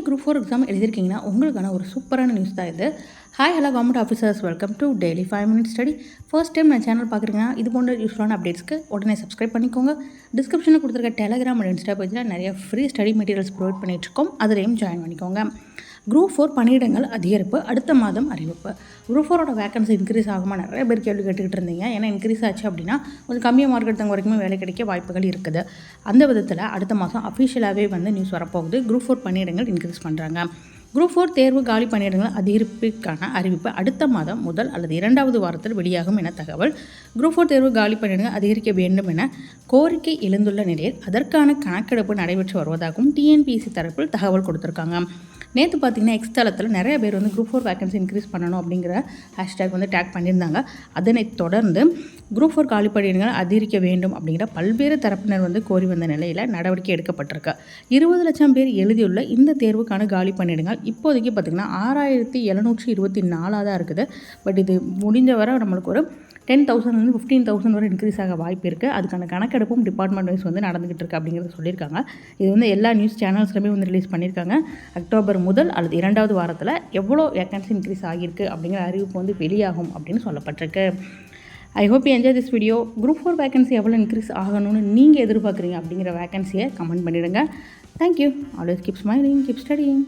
நீங்கள் group four exam எழுதியிருக்கீங்கன்னா உங்களுக்கான ஒரு சூப்பரான நியூஸ் தான் இது. Hi hello government officers welcome to daily five minutes study first time நான் சேனல் பார்க்குறீங்கன்னா இது போன்ற யூஸ்ஃபுல்லான அப்டேட்ஸ்க்கு உடனே சப்ஸ்கிரைப் பண்ணிக்கோங்க. டிஸ்கிரிப்ஷனில் கொடுத்துருக்க டெலகிராம் அண்ட் இன்ஸ்டா பேஜில் நிறைய ஃப்ரீ ஸ்டடி மெட்டீரியல்ஸ் ப்ரொவைட் பண்ணிகிட்ருக்கோம் அதுலேயும் ஜாயின் பண்ணிக்கோங்க. குரூப் ஃபோர் பணியிடங்கள் அதிகரிப்பு அடுத்த மாதம் அறிவிப்பு. குரூப் ஃபோரோட வேகன்சி இன்க்ரீஸ் ஆகுமா நிறைய பேர் கேள்வி கேட்டுக்கிட்டு இருந்தீங்க. ஏன்னா இன்க்ரீஸ் ஆச்சு அப்படின்னா கொஞ்சம் கம்மியாக மார்க் எடுத்தவங்க வரைக்குமே வேலை கிடைக்க வாய்ப்புகள் இருக்குது. அந்த விதத்தில் அடுத்த மாதம் அஃபிஷியலாகவே வந்து நியூஸ் வரப்போகுது. குரூப் ஃபோர் பணியிடங்கள் இன்க்ரீஸ் பண்ணுறாங்க குரூப் ஃபோர் தேர்வு காலி பணியிடங்கள் அதிகரிப்புக்கான அறிவிப்பு அடுத்த மாதம் முதல் அல்லது இரண்டாவது வாரத்தில் வெளியாகும் என தகவல். குரூப் ஃபோர் தேர்வு காலி பணியிடங்கள் அதிகரிக்க வேண்டும் என கோரிக்கை எழுந்துள்ள நிலையில் அதற்கான கணக்கெடுப்பு நடைபெற்று வருவதாகவும் டிஎன்பிஎஸ்சி தரப்பில் தகவல் கொடுத்துருக்காங்க. நேற்று பார்த்தீங்கன்னா எக்ஸ்தளத்தில் நிறைய பேர் வந்து குரூப் ஃபோர் வேகன்சி இன்க்ரீஸ் பண்ணணும் அப்படிங்கிற ஹேஷ்டேக் வந்து டேக் பண்ணியிருந்தாங்க. அதனை தொடர்ந்து குரூப் ஃபோர் காலி அதிகரிக்க வேண்டும் அப்படிங்கிற பல்வேறு தரப்பினர் வந்து கோரி வந்த நிலையில் நடவடிக்கை எடுக்கப்பட்டிருக்கு. இருபது லட்சம் பேர் எழுதியுள்ள இந்த தேர்வுக்கான காலி பணியிடங்கள் இப்போதைக்கு பார்த்திங்கன்னா ஆறாயிரத்தி எழுநூற்றி இருபத்தி நாலாக தான் இருக்குது. பட் இது முடிஞ்ச வரை நம்மளுக்கு ஒரு டென் தௌசண்ட் வந்து ஃபிஃப்டீன் தௌசண்ட் வரை இன்க்ரீஸ் ஆக வாய்ப்பு இருக்குது அதுக்கான கணக்கெடுப்பும் டிபார்ட்மெண்ட் வைஸ் வந்து நடந்துகிட்டு இருக்கு அப்படிங்கிறத சொல்லியிருக்காங்க. இது வந்து எல்லா நியூஸ் சேனல்ஸ்லையுமே வந்து ரிலீஸ் பண்ணியிருக்காங்க. அக்டோபர் முதல் அல்லது இரண்டாவது வாரத்தில் எவ்வளோ வேக்கன்சி இன்க்ரீஸ் ஆகியிருக்கு அப்படிங்கிற அறிவிப்பு வந்து வெளியாகும் அப்படின்னு சொல்லப்பட்டிருக்கு. I hope you enjoy this video group four vacancy எவ்வளோ இன்க்ரீஸ் ஆகணும்னு நீங்கள் எதிர்பார்க்குறீங்க அப்படிங்கிற வேகன்சியை கமெண்ட் பண்ணிவிடுங்க thank you always keep smiling keep studying